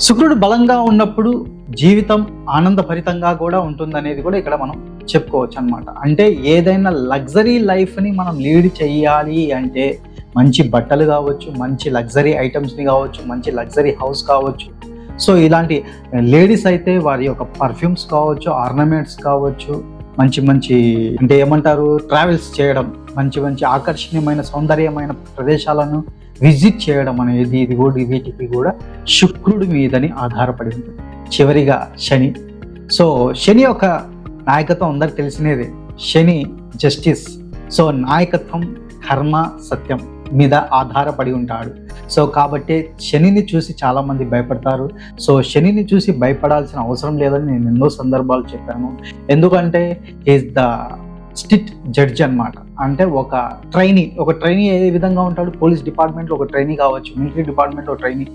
శుక్రుడు బలంగా ఉన్నప్పుడు జీవితం ఆనందభరితంగా కూడా ఉంటుందనేది కూడా ఇక్కడ మనం చెప్పుకోవచ్చు అనమాట అంటే ఏదైనా లగ్జరీ లైఫ్ని మనం లీడ్ చేయాలి అంటే మంచి బట్టలు కావచ్చు మంచి లగ్జరీ ఐటమ్స్ని కావచ్చు మంచి లగ్జరీ హౌస్ కావచ్చు. సో ఇలాంటి లేడీస్ అయితే వారి యొక్క పర్ఫ్యూమ్స్ కావచ్చు ఆర్నమెంట్స్ కావచ్చు మంచి మంచి అంటే ఏమంటారు ట్రావెల్స్ చేయడం మంచి మంచి ఆకర్షణీయమైన సౌందర్యమైన ప్రదేశాలను విజిట్ చేయడం అనేది ఇది కూడా వీటికి కూడా శుక్రుడి మీదని ఆధారపడి ఉంటుంది. చివరిగా శని. సో శని యొక్క నాయకత్వం అందరికి తెలిసినదే. శని జస్టిస్. సో నాయకత్వం కర్మ సత్యం మీద ఆధారపడి ఉంటాడు. సో కాబట్టి శనిని చూసి చాలామంది భయపడతారు. సో శనిని చూసి భయపడాల్సిన అవసరం లేదని నేను ఎన్నో సందర్భాలు చెప్పాను. ఎందుకంటే ఈజ్ ద స్టిట్ జడ్జ్ అన్నమాట. అంటే ఒక ట్రైనీ ఒక ట్రైనీ ఏ విధంగా ఉంటాడు? పోలీస్ డిపార్ట్మెంట్లో ఒక ట్రైనీ కావచ్చు మిలిటరీ డిపార్ట్మెంట్లో ట్రైనీ